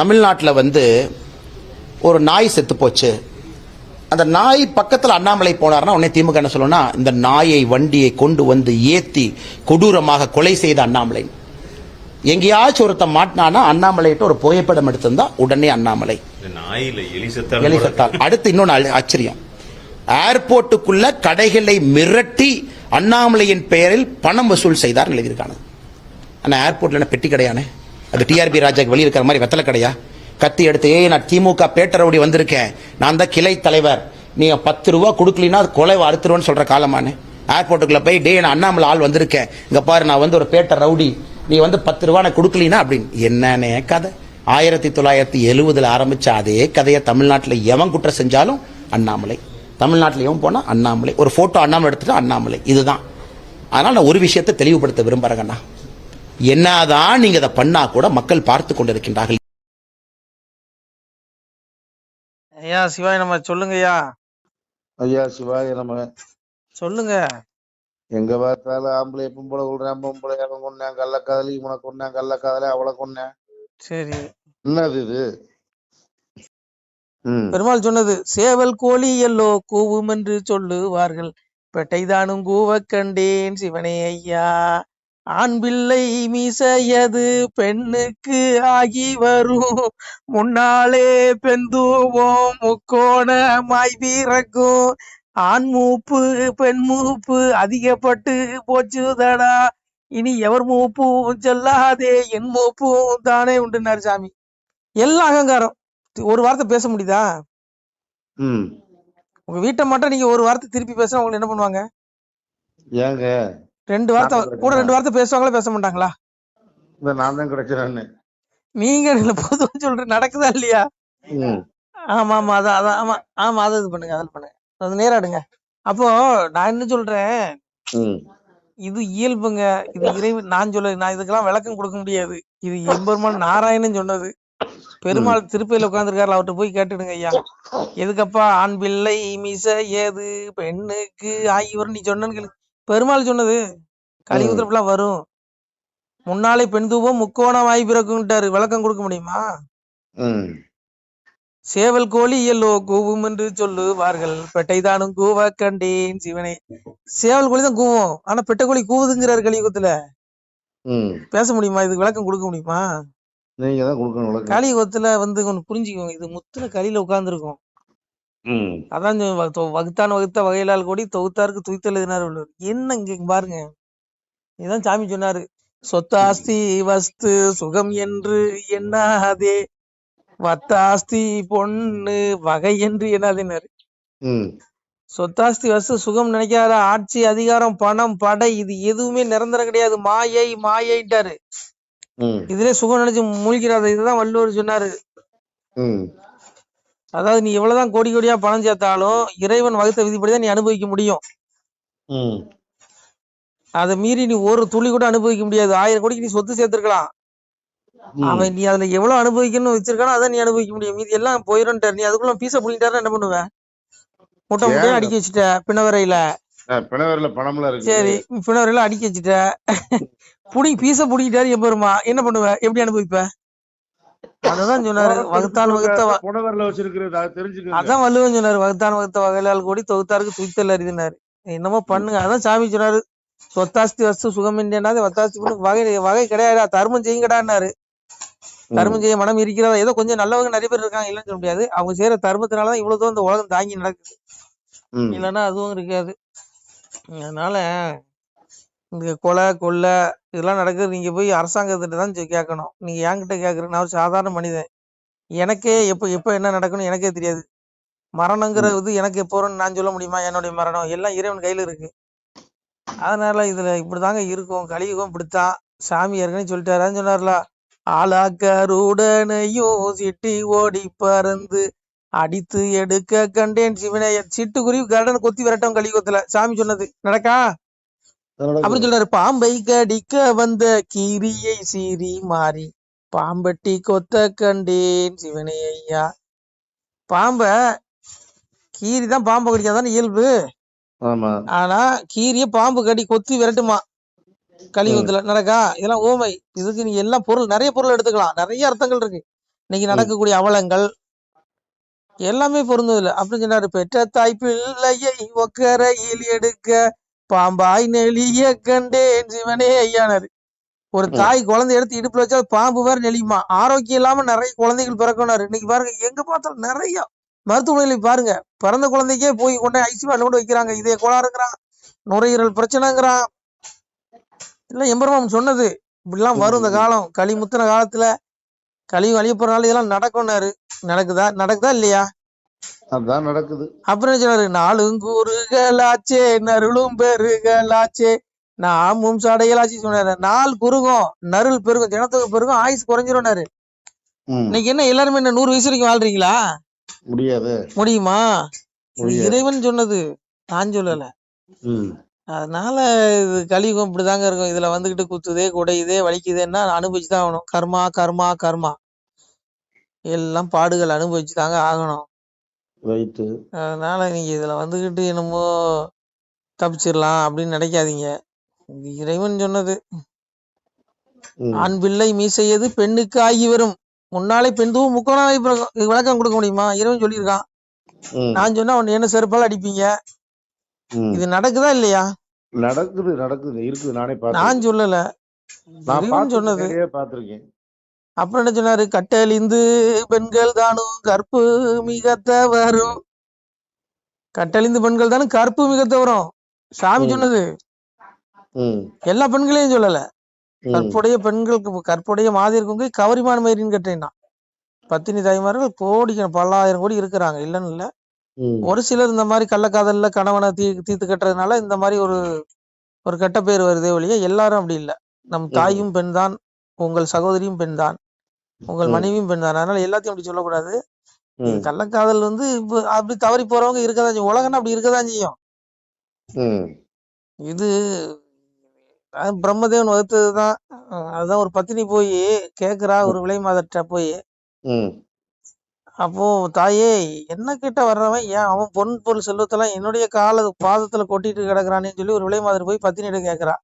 தமிழ்நாட்டில் வந்து ஒரு நாய் செத்து போச்சு. அந்த நாய் பக்கத்தில் அண்ணாமலை போனார்னா உடனே திமுக என்ன சொல்லணும்னா இந்த நாயை வண்டியை கொண்டு வந்து ஏத்தி கொடூரமாக கொலை செய்த அண்ணாமலை. எங்கேயாச்சும் ஒருத்தன் மாட்டினானா அண்ணாமலைகிட்ட ஒரு புகைப்படம் எடுத்திருந்தா உடனே அண்ணாமலை. இந்த நாயில எலி செத்தாலும் எலி கூட- செத்தால். அடுத்து இன்னொன்று ஆச்சரியம். ஏர்போர்ட்டுக்குள்ள கடைகளை மிரட்டி அண்ணாமலையின் பெயரில் பணம் வசூல் செய்தார் எழுதியிருக்காங்க ஆனா ஏர்போர்ட்ல என்ன பெட்டி கடையானே? அது டிஆர்பி ராஜாக்கு வெளியிருக்கிற மாதிரி வெத்தலை கடையா? கத்தி எடுத்து ஏ நான் திமுக பேட்டரவுடி வந்திருக்கேன். நான் தான் கிளை தலைவர். நீங்க பத்து ரூபா கொடுக்கலினா அது கொலை அறுத்துருவோன்னு சொல்ற காலமானு. ஏர்போர்ட்டுக்குள்ள போய் டே நான் அண்ணாமலை ஆள் வந்திருக்கேன். இங்க பாரு நான் வந்து ஒரு பேட்டர் ரவுடி. நீ வந்து பத்து ரூபா நான் கொடுக்கலினா? அப்படின்னு. என்னன்னே கதை. ஆயிரத்தி தொள்ளாயிரத்தி எழுவதில் ஆரம்பிச்ச அதே கதையை தமிழ்நாட்டில் எவன் குற்றம் செஞ்சாலும் அண்ணாமலை. தமிழ்நாட்டில் எவன் போனால் அண்ணாமலை. ஒரு ஃபோட்டோ அண்ணாமலை எடுத்துட்டு அண்ணாமலை. இதுதான். அதனால் நான் ஒரு விஷயத்தை தெளிவுபடுத்த விரும்புகிறேங்கண்ணா என்னதான் நீங்க அதை பண்ணா கூட மக்கள் பார்த்து கொண்டிருக்கின்றார்கள். ஐயா சிவாய் நம்ம சொல்லுங்கய்யா ஐயா. சிவாய நம்ம சொல்லுங்க. எங்க பார்த்தாலும் ஆம்பளை பொம்பளை கொள்றேன் பொம்பளை அவன் கொன்னேன் கள்ளக்காதலி இவனை கொன்னேன் கள்ளக்காதலி அவளை கொன்னேன். சரி. என்னது இது? பெருமாள் சொன்னது சேவல் கோழி எல்லோ கூவும் என்று சொல்லுவார்கள் பெட்டைதானும் கூவ கண்டேன் சிவனே ஐயா. ஆண் பிள்ளை மீசையது பெண்ணுக்கு ஆகி வரும். முன்னாலே பெண்தூவோம் முக்கோணமாய் பிறக்கும். ஆண் மூப்பு பெண் மூப்பு அதிகப்பட்டு போச்சுதடா. இனி எவர் மூப்பும் செல்லாதே என் மூப்பும் தானே உண்டுனார் சாமி எல்லாம் அகங்காரம். ஒரு வார்த்தை பேச முடியுதா? உங்க வீட்டை மட்டும் நீங்க ஒரு வார்த்தை திருப்பி பேசினா உங்களுக்கு என்ன பண்ணுவாங்க? ஏங்க? ரெண்டு வார்த்தை கூட ரெண்டு வார்த்தை பேசுவாங்களா பேச மாட்டாங்களா? இந்த நான் தான் கிடைக்கிறேன்னு நீங்க பொதுவா சொல்ற நடக்குதா இல்லையா? ஆமா ஆமா அதான் அதான் ஆமா ஆமா அதை இது பண்ணுங்க அதில் பண்ணுங்க. அது நேராடுங்க. அப்போ நான் என்ன சொல்றேன்? இது இயல்புங்க. இது இறைவன் நான் சொல்ல நான் இதுக்கெல்லாம் விளக்கம் கொடுக்க முடியாது. இது எம்பெருமான் நாராயணன் சொன்னது. பெருமாள் திருப்பதியில உட்கார்ந்துருக்காரு அவர்கிட்ட போய் கேட்டுடுங்க ஐயா. எதுக்கப்பா ஆண் பிள்ளை மிச ஏது பெண்ணுக்கு ஆகியோர் நீ சொன்னு கேளு. பெருமாள் சொன்னது. கலியுத்திரப்பெல்லாம் வரும். முன்னாலே பெண் தூபம் முக்கோணம் ஆகி பிறக்குன்ட்டாரு விளக்கம் கொடுக்க முடியுமா? சேவல் கோழி எல்லோ கூவும் என்று சொல்லுவார்கள். பெட்டைதானும் கூவ கண்டேன் சிவனே. சேவல் கோழி தான் கூவும். ஆனா பெட்டை கோழி கூவுதுங்கிறாரு கலியுகத்துல. பேச முடியுமா? இதுக்கு விளக்கம் கொடுக்க முடியுமா? நீங்க தான் கொடுக்கணும் விளக்கம். கலியுகத்துல வந்து ஒண்ணு புரிஞ்சுக்கோங்க. இது முத்துல கலியில உட்கார்ந்துருக்கும். அதான் வகுத்தான் வகுத்த வகையிலால் கூடி தொகுத்தாருக்கு துய்த்தல் எழுதினார் வள்ளுவர் என்ன இங்க இங்க பாருங்க. இதான் சாமி சொன்னாரு. சொத்தாஸ்தி வஸ்து சுகம் என்று எண்ணாதே. வத்தாஸ்தி பொண்ணு வகை என்று எண்ணாதேனாரு ம். சொத்தாஸ்தி வஸ்து சுகம் நினைக்காத ஆட்சி அதிகாரம் பணம் படை இது எதுவுமே நிரந்தரம் கிடையாது. மாயை மாயைட்டாரு இதுல சுகம் நினைச்சு மூழ்கிறாத இதுதான் வள்ளுவர் சொன்னாரு. அதாவது நீ எவ்வளவுதான் கோடி கோடியா பணம் சேர்த்தாலும் இறைவன் வகுத்த விதிப்படிதான் நீ அனுபவிக்க முடியும். அதை மீறி நீ ஒரு துளி கூட அனுபவிக்க முடியாது. ஆயிரம் கோடிக்கு நீ சொத்து சேர்த்திருக்கலாம். அவன் நீ அதுல எவ்வளவு அனுபவிக்கணும்னு வச்சிருக்கானோ அதை நீ அனுபவிக்க முடியும். மீதி எல்லாம் போயிடும் நீ அதுக்குள்ள பீச புடிங்கிட்டாருன்னா என்ன பண்ணுவ? முட்டை முட்டையும் ஏன்? அடிக்க வச்சுட்ட பிணவரையில? பிணவரில பணம்லாம் இருக்கு சரி பிணவரையில அடிக்க வச்சுட்ட. புடி பீச புடிங்கிட்டாரு எம்பெருமா. என்ன பண்ணுவ? எப்படி அனுபவிப்ப? அததான் சொன்னாரு. வகுத்தான் வகுத்த அதான் வள்ளுவன் சொன்னாரு. வகுத்தான் வகுத்த வகையிலால் கூடி தொகுத்தாருக்கு துய்த்தல் அறிதினாரு என்னமோ பண்ணுங்க. அதான் சாமி சொன்னாரு. சொத்தாஸ்தி வஸ்து சுகம் என்றாது வத்தாஸ்தி வகை வகை கிடையாதா தர்மம் செய்யுங்கடான்னாரு. தர்மம் செய்ய மனம் இருக்கிறதா ஏதோ கொஞ்சம் நல்லவங்க நிறைய பேர் இருக்காங்க இல்லைன்னு சொல்ல முடியாது. அவங்க செய்யற தர்மத்தினாலதான் இவ்வளவு தூரம் இந்த உலகம் தாங்கி நடக்குது. இல்லைன்னா அதுவும் இருக்காது. அதனால இந்த கொலை கொள்ளை இதெல்லாம் நடக்குது. நீங்க போய் அரசாங்கத்திட்ட தான் கேட்கணும். நீங்க என்கிட்ட கேட்கறது நான் ஒரு சாதாரண மனிதன். எனக்கே எப்போ எப்போ என்ன நடக்கணும் எனக்கே தெரியாது. மரணங்கிறது எனக்கு எப்போ வரும்னு நான் சொல்ல முடியுமா? என்னுடைய மரணம். எல்லாம் இறைவன் கையில இருக்கு. அதனால இதுல இப்படிதாங்க இருக்கும். கலியுகம் இப்படித்தான் சாமி ஏற்கனவே சொல்லிட்டாரான்னு சொன்னார்ல. ஆளாக்கருடனையும் சிட்டி ஓடி பறந்து அடித்து எடுக்க கண்டேன் சிவனை. சிட்டுக்குருவி கருடன் கொத்தி விரட்டும் கலியுகத்துல. சாமி சொன்னது. நடக்கா? அப்படின்னு சொல்றாரு. பாம்பை கடிக்க வந்த கீரியை சீறி மாறி பாம்பட்டி கொத்த கண்டேன் சிவனே ஐயா. பாம்ப கீரி தான் பாம்பை கடிக்காதான இயல்பு. ஆனா கீரிய பாம்பு கடி கொத்தி விரட்டுமா? கலியுகத்துல நடக்கா? இதெல்லாம் ஓமை இதுக்கு நீ எல்லாம் பொருள் நிறைய பொருள் எடுத்துக்கலாம். நிறைய அர்த்தங்கள் இருக்கு. இன்னைக்கு நடக்கக்கூடிய அவலங்கள் எல்லாமே பொருந்தது இல்லை அப்படின்னு சொன்னாரு. பெற்ற தாய் பிள்ளையை ஒக்கரையில் எடுக்க பாம்பாய் நெளிய கண்டேன் சிவனே ஐயானாரு. ஒரு. தாய் குழந்தை எடுத்து இடுப்புல வச்சா பாம்பு வேற நெளியுமா? ஆரோக்கியம் இல்லாம நிறைய குழந்தைகள் பிறக்கணாரு இன்னைக்கு பாருங்க எங்க பார்த்தாலும் நிறைய மருத்துவமனையில பாருங்க. பிறந்த குழந்தைக்கே போய் கொண்டு ஐசியூல கொண்டு வைக்கிறாங்க. இதே கோளாறுங்கிறான். நுரையீரல் பிரச்சனைங்கிறான். இல்ல எம்பெருமான் சொன்னது. இப்படிலாம் வரும் இந்த காலம். களி முத்தின காலத்துல களி அழிய போறனால இதெல்லாம் நடக்கும்னாரு. நடக்குதா? நடக்குதா இல்லையா? அதான் நடக்குது. அப்புறம் சொன்னாரு நாளும் குறுகலாச்சே நருளும் பெருகலாச்சே. நாமும் சடையலாச்சு சொன்னாரு. நாள் குறுகும் நருள் பெருகும் ஜனத்தொகை பெருகும் ஆயுசு குறைஞ்சிரும்னாரு. இன்னைக்கு என்ன எல்லாருமே என்ன நூறு வயசு வரைக்கும் வாழ்றீங்களா? முடியாது. முடியுமா. இறைவன் சொன்னது. நான் சொல்லல. அதனால இது கலியுகம் இப்படிதாங்க இருக்கும். இதுல வந்துகிட்டு குத்துதே குடையுதே வலிக்குதேன்னா அனுபவிச்சு தான் ஆகணும். கர்மா கர்மா கர்மா. எல்லாம் பாடுகள் அனுபவிச்சு தாங்க ஆகணும். அதனால நீங்க இதுல வந்துகிட்டு என்னமோ தப்பிச்சிடலாம் அப்படின்னு நினைக்காதீங்க. இறைவன் சொன்னது. ஆண் பிள்ளை மீசையது பெண்ணுக்கு ஆகி வரும். முன்னாலே பெண் தூவும் முக்கோணாவை விளக்கம் கொடுக்க முடியுமா? இறைவன் சொல்லியிருக்கான். நான் சொன்னா உன்னை என்ன செருப்பால அடிப்பீங்க. இது நடக்குதா இல்லையா? நடக்குது நடக்குது. இருக்குது நானே நான் சொல்லல. நான் சொன்னது. பார்த்து பார்த்திருக்கேன். அப்புறம் என்ன சொன்னாரு? கட்டழிந்து பெண்கள் தானும் கற்பு மிகத்த வரும் கட்டழிந்து பெண்கள் தானும் கற்பு மிகத்த வரும் சாமி. சொன்னது. எல்லா பெண்களையும் சொல்லல. கற்புடைய பெண்களுக்கு கற்புடைய மாதிரிக்கும் போய் கவரிமான மயிரின்னு கேட்டேன்னா பத்தினி தாய்மார்கள் கோடி பல்லாயிரம் கோடி இருக்கிறாங்க. இல்லைன்னு இல்ல. ஒரு சிலர் இந்த மாதிரி கள்ளக்காதல்ல கணவனை தீ தீர்த்து கட்டுறதுனால இந்த மாதிரி ஒரு ஒரு கெட்ட பேர் வருதே ஒழிய எல்லாரும் அப்படி இல்லை. நம். தாயும் பெண் தான் உங்கள் சகோதரியும் பெண் தான் உங்கள். மனைவியும் பெண் தான் அதனால எல்லாத்தையும் அப்படி சொல்லக்கூடாது. கள்ளக்காதல் வந்து இப்போ அப்படி தவறி போறவங்க இருக்கதான் செய்யும். உலகம்னா அப்படி இருக்கதான் செய்யும். இது பிரம்மதேவன் வகுத்ததுதான். அதுதான் ஒரு பத்தினி போய் கேக்குறா ஒரு விலை மாதர்கிட்ட போய். அப்போ தாயே என்ன கிட்ட வர்றவன் ஏன் அவன் பொன் பொருள் செல்வத்தெல்லாம் என்னுடைய கால பாதத்துல கொட்டிட்டு கிடக்குறானேன்னு சொல்லி ஒரு விலை மாதிரி போய் பத்தினியிடம் கேக்குறா.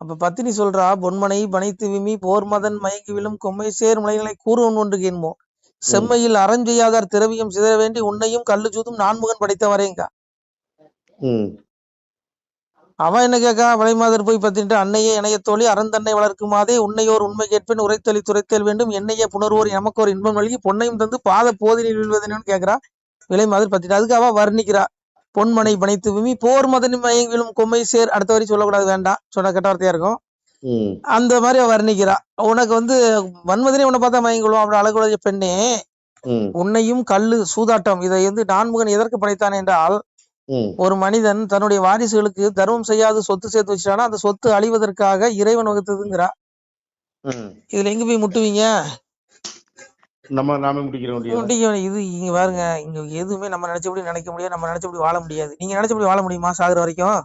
அப்ப பத்தினி சொல்றா பொன்மனை பனைத்து விமி போர் மதன் மயங்கி விழும் கொம்மை சேர் முளைகளை கூறுவன் ஒன்று கேண்மோ. செம்மையில் அறஞ்செய்யாதார் திரவியம் சிதற வேண்டி உன்னையும் கல்லு சூதும் நான்முகன் படைத்தவரேங்க. அவன் என்ன கேட்கா விலைமாதர் போய் பத்திட்டு அன்னையே இணைய தோழி அறந்தன்னை வளர்க்குமாதே உன்னையோர் உண்மை கேட்பேன் உரைத்தலி துரைத்தல் வேண்டும். என்னையே புணர்வோர் எமக்கோர் இன்பம் நல்கி பொன்னையும் தந்து பாத போதினில் விழுவதென்னு கேட்கிறா விலைமாதர் பத்திட்டு அதுக்கு அவ வர்ணிக்கிறா பொன்மனை பனைத்து விமி போர் மதனி மயங்கி விழும் கொம்மை சேர் அடுத்த வரி சொல்லக்கூடாது வேண்டாம். சொன்ன கெட்ட வார்த்தையா இருக்கும். அந்த மாதிரி அவ வர்ணிக்கிறா உனக்கு வந்து வன்மதனே உன்னை பார்த்தா மயங்கிடுவோம் அப்படி அழகுடைய பெண்ணே. உன்னையும் கல்லு சூதாட்டம் இதை வந்து நான்முகன் எதற்கு படைத்தான் என்றால் ஒரு மனிதன் தன்னுடைய வாரிசுகளுக்கு தர்மம் செய்யாது சொத்து சேர்த்து வச்சுட்டானா அந்த சொத்து அழிவதற்காக இறைவன் வகுத்ததுங்கிறா. இதுல எங்க போய் முட்டுவீங்க? நம்ம நாமே முடிக்கிற வேண்டியது முட்டிக்க வேண்டிய- இது இங்க பாருங்க. இங்க எதுவுமே நம்ம நினைச்சபடி நினைக்க முடியாது. நம்ம நினைச்சபடி வாழ முடியாது. நீங்க நினைச்சபடி வாழ முடியுமா சாகுற வரைக்கும்?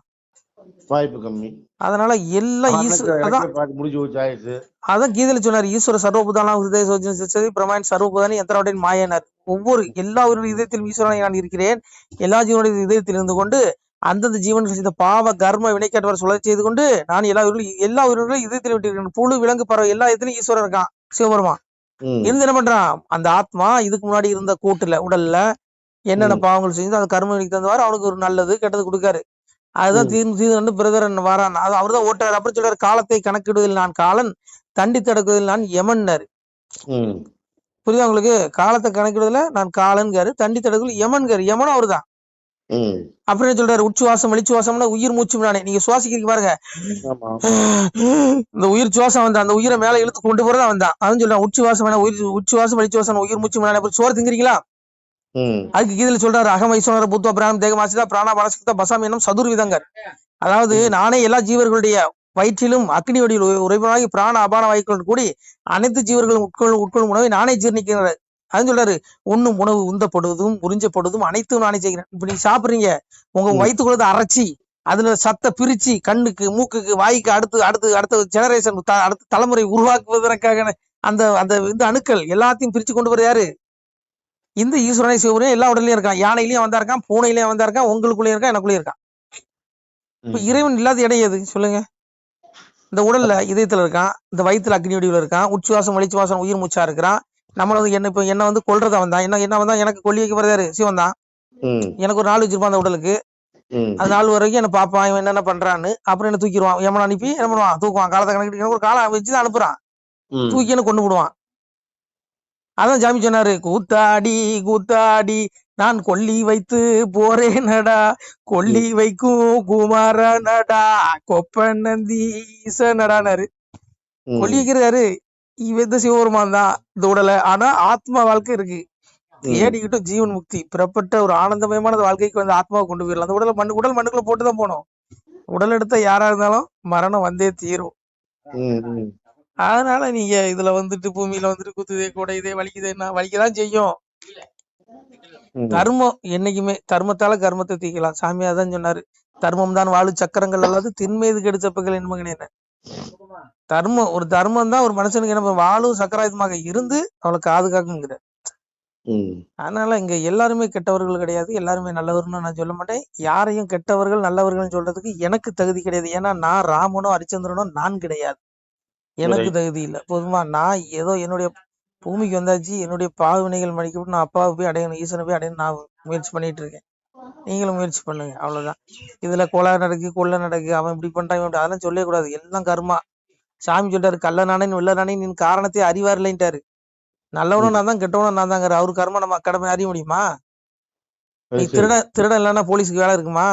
வாய்ப்பு கம்மி. அதனால பார்த்து முடிஞ்சு போச்சு ஆயுசு அதான் கீதையில சொன்னார் ஈஸ்வர சர்வபுதானா ஹிருதய சோஜன பிரமாயன் சர்வபுதானி எத்தனோட மாயனார். ஒவ்வொரு எல்லா உயிரின் இதயத்திலும் ஈஸ்வரனை நான் இருக்கிறேன். எல்லா ஜீவனுடைய இதயத்தில் இருந்து கொண்டு அந்தந்த ஜீவனுக்கு செய்த பாவ கர்ம வினைக்கேற்றவர் சுழற்சி செய்து கொண்டு நான் எல்லா உயிர்களும் எல்லா உயிர்களும் இதயத்தில் விட்டிருக்கிறேன். புழு விலங்கு பறவை எல்லா இடத்துலயும் ஈஸ்வரன் இருக்கான். சிவபெருமான். இருந்து என்ன பண்றான்? அந்த ஆத்மா இதுக்கு முன்னாடி இருந்த கூட்டுல உடல்ல என்னென்ன. பாவங்கள் செஞ்சு அந்த கர்ம வினைக்கு தந்தவாறு அவனுக்கு ஒரு நல்லது கெட்டது கொடுக்காரு. அதுதான். தீர்ந்து தீர்ந்து பிரதரன் வாரான். அது அவர்தான் ஓட்டார் அப்புறம் சொல்றாரு காலத்தை கணக்கிடுவதில் நான் காலன் தண்டி தடக்குவதில் நான் யமன்னர். புரியுதா உங்களுக்கு? காலத்தை கணக்கிடுவதில் நான் காலன்காரு தண்டி தடக்குவதில் யமன்காரு. யமனும் அவர்தான். ம். அப்புறம் என்ன சொல்றாரு? உச்சுவாசம் வெளிச்சுவாசம்னா உயிர் மூச்சு நானே நீங்க சுவாசிக்கிறீங்க பாருங்க. இந்த உயிர் சுவாசம் வந்தா அந்த உயிரை மேல இழுத்து கொண்டு போறதா வந்தான் அதான் சொல்றான் உச்சுவாசம் வேணா உயிர் உச்சுவாசம் வெளிச்சுவாசம் உயிர் மூச்சு நானே சோறு திங்கிறீங்களா? அதுக்கு கீதையில சொல்றாரு அகம் வைஸ்வர புத்துவ பிராணம் தேகமாசிதா பிராணா பனசிதா பசாமி என்னும் சதுர்விதங்கள் அதாவது நானே எல்லா ஜீவர்களுடைய வயிற்றிலும் அக்னி வடிவில் உறைவனாகி பிராண அபான வாயுக்களுடன் கூடி அனைத்து ஜீவர்களும் உட்கொள்ளும் உட்கொள்ளும் உணவை நானே ஜீர்ணிக்கிறாரு அது சொல்றாரு உண்ணும் உணவு உந்தப்படுவதும் உறிஞ்சப்படுவதும் அனைத்தும் நானே செய்கிறேன். இப்ப நீங்க சாப்பிடுறீங்க உங்க. வயிற்றுக்குள்ளத அரைச்சி அதுல சத்த பிரிச்சு கண்ணுக்கு மூக்குக்கு வாய்க்கு அடுத்து அடுத்து அடுத்த ஜெனரேஷன் அடுத்த தலைமுறை உருவாக்குவதற்காக அந்த அந்த இந்த அணுக்கள் எல்லாத்தையும் பிரிச்சு கொண்டு வர யாரு? இந்த ஈஸ்வரனை சிவபுரையும் எல்லா உடலையும் இருக்கான். யானையிலயும் வந்தா இருக்கான் பூனையிலயும் வந்தா இருக்கான் உங்களுக்குள்ளயும் இருக்கான் எனக்குள்ளயும் இருக்கான். இப்ப. இறைவன் இல்லாத இடம் எது? சொல்லுங்க. இந்த உடல்ல இதயத்துல இருக்கான் இந்த வயித்துல அக்னி வடிவில் இருக்கான் உச்சுவாசம் வெளிச்சுவாசம் உயிர் மூச்சா இருக்கிறான். நம்மள வந்து என்ன இப்ப என்ன வந்து கொல்றதா வந்தான் என்ன என்ன வந்தா எனக்கு கொல்லி வைக்க போறாரு சிவன் தான் எனக்கு ஒரு நாள் வச்சிருப்பான் அந்த உடலுக்கு. அது நாள் வரைக்கும் என்ன பார்ப்பான் இவன் என்னென்ன பண்றான்னு. அப்புறம் என்ன தூக்கிடுவான். எமன் அனுப்பி என்ன பண்ணுவான்? தூக்குவான். காலத்தை கணக்கிட்டு எனக்கு ஒரு காலம் வச்சு தான் அனுப்புறான் தூக்கி என்ன கொண்டு விடுவான் அதான் சாமி சொன்னாரு கூத்தாடி கூத்தாடி நான் கொல்லி வைத்து போறேனடா கொல்லி வைக்கும் குமாரனடா கொப்பன் நந்தி ஈசனடானாரு. கொல்லி வைக்கிறாரு இவ இந்த சிவபெருமான் தான் இந்த உடலை. ஆனா ஆத்மா வாழ்க்கை இருக்கு. ஏடிக்கிட்டும் ஜீவன் முக்தி. பிறப்பட்ட ஒரு ஆனந்தமயமான வாழ்க்கைக்கு வந்து ஆத்மாவை கொண்டு போயிடலாம். அந்த உடலை மண்ணு உடல் மண்ணுக்குள்ள போட்டு தான் போனோம் உடல் எடுத்த யாரா இருந்தாலும் மரணம் வந்தே தீரும். அதனால நீங்க இதுல வந்துட்டு பூமியில வந்துட்டு குத்துதே குடையுதே வலிக்குதேன்னா வலிக்கதான் செய்யும். தர்மம் என்னைக்குமே தர்மத்தால கர்மத்தை தீக்கலாம். சாமி அதான் சொன்னாரு. தர்மம் தான் வாழு சக்கரங்கள் அல்லது திண்மீது கெடுச்சப்பகள் என்பகன் என்ன? தர்மம். ஒரு தர்மம் தான் ஒரு மனுஷனுக்கு என்ன வாழும் சக்கராயுதமாக இருந்து அவளை பாதுகாக்குங்கிற ம். அதனால இங்க எல்லாருமே கெட்டவர்கள் கிடையாது. எல்லாருமே நல்லவர்னு நான் சொல்ல மாட்டேன். யாரையும் கெட்டவர்கள் நல்லவர்கள் சொல்றதுக்கு எனக்கு தகுதி கிடையாது. ஏன்னா நான் ராமனோ ஹரிச்சந்திரனோ நான் கிடையாது. எனக்கு. தகுதி இல்லை. பொதுவா நான் ஏதோ என்னுடைய பூமிக்கு வந்தாச்சு என்னுடைய பாவனைகள் மடிக்கப்பட்டு நான் அப்பாவை போய் அடையணும் ஈசனை போய் அடையணும் நான் முயற்சி பண்ணிட்டு இருக்கேன். நீங்களும் முயற்சி பண்ணுங்க அவ்வளவுதான். இதுல கொலை நடக்கு கொள்ளை நடக்கு அவன் இப்படி பண்றான் இவன் அதெல்லாம் சொல்லவே கூடாது எல்லாம் கர்மா. சாமி சொல்றாரு கள்ள நானே வெள்ள நானே நின் காரணத்தை அறிவார் இல்லைன்ட்டாரு நல்லவனும் நான் தான் கெட்டவனும் நான் தாங்க அவரு கர்மம் நம்ம கடமை அறிய முடியுமா? நீ. திருட திருடன் இல்லைன்னா போலீஸுக்கு வேலை இருக்குமா.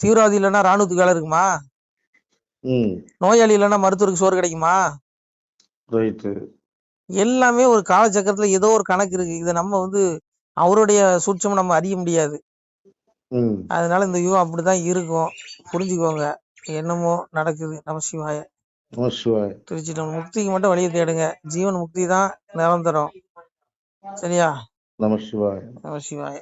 தீவிரவாதி இல்லைன்னா ராணுவத்துக்கு வேலை இருக்குமா. நோயாளி இல்லைன்னா மருத்துவருக்கு சோறு கிடைக்குமா? எல்லாமே ஒரு காலச்சக்கரத்துல ஏதோ ஒரு கணக்கு இருக்கு. இதை நம்ம வந்து அவருடைய சூட்சம் நம்ம அறிய முடியாது. அதனால இந்த யுகம் அப்படிதான் இருக்கும். புரிஞ்சுக்கோங்க. என்னமோ நடக்குது. நம சிவாய. திருச்சி நம்ம முக்திக்கு மட்டும் வழியை தேடுங்க. ஜீவன் முக்தி தான் நிரந்தரம். சரியா? நம சிவாய. நம சிவாய.